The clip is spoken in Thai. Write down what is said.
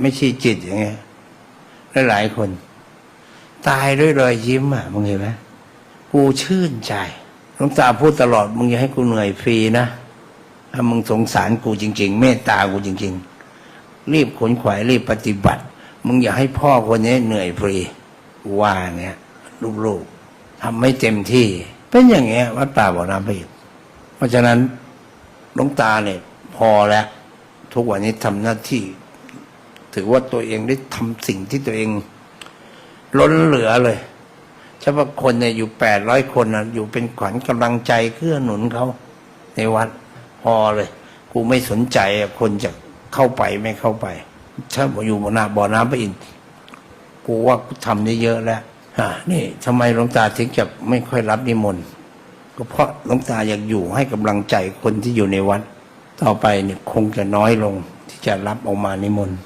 ไม่ใช่จิตอย่างเงี้ยหลายคน ตายด้วยรอยยิ้มอะมึงเห็นไหมกูชื่นใจหลวงตาพูดตลอด มึงอย่าให้กูเหนื่อยฟรีนะถ้ามึงสงสารกูจริง ๆ เมตตากูจริง ๆ รีบขนขวายรีบปฏิบัติ มึงอย่าให้พ่อคนนี้เหนื่อยฟรีว่าเงี้ยลูกๆทำไม่เต็มที่ เป็นอย่างเงี้ยวัดป่าบ่อน้ำพระอินทร์เพราะฉะนั้นหลวงตาเนี่ย พอแล้ว ทุกวันนี้ทำหน้าที่ ถือว่าตัวเองได้ทำสิ่งที่ตัวเองล้นเหลือเลยเฉพาะคนเนี่ยอยู่แปดร้อยคนนะอยู่เป็นขวัญกำลังใจเกื้อหนุนเขาในวัดพอเลยกูไม่สนใจคนจะเข้าไปไม่เข้าไปถ้าอยู่บนหน้าบ่อน้ำพระอินทร์กูว่ากูทำได้เยอะแล้วอ่านี่ทำไมหลวงตาถึงจะไม่ค่อยรับนิมนต์ก็เพราะหลวงตาอยากอยู่ให้กำลังใจคนที่อยู่ในวัด ต่อไปเนี่ยคงจะน้อยลงที่จะรับออกมานิมนต์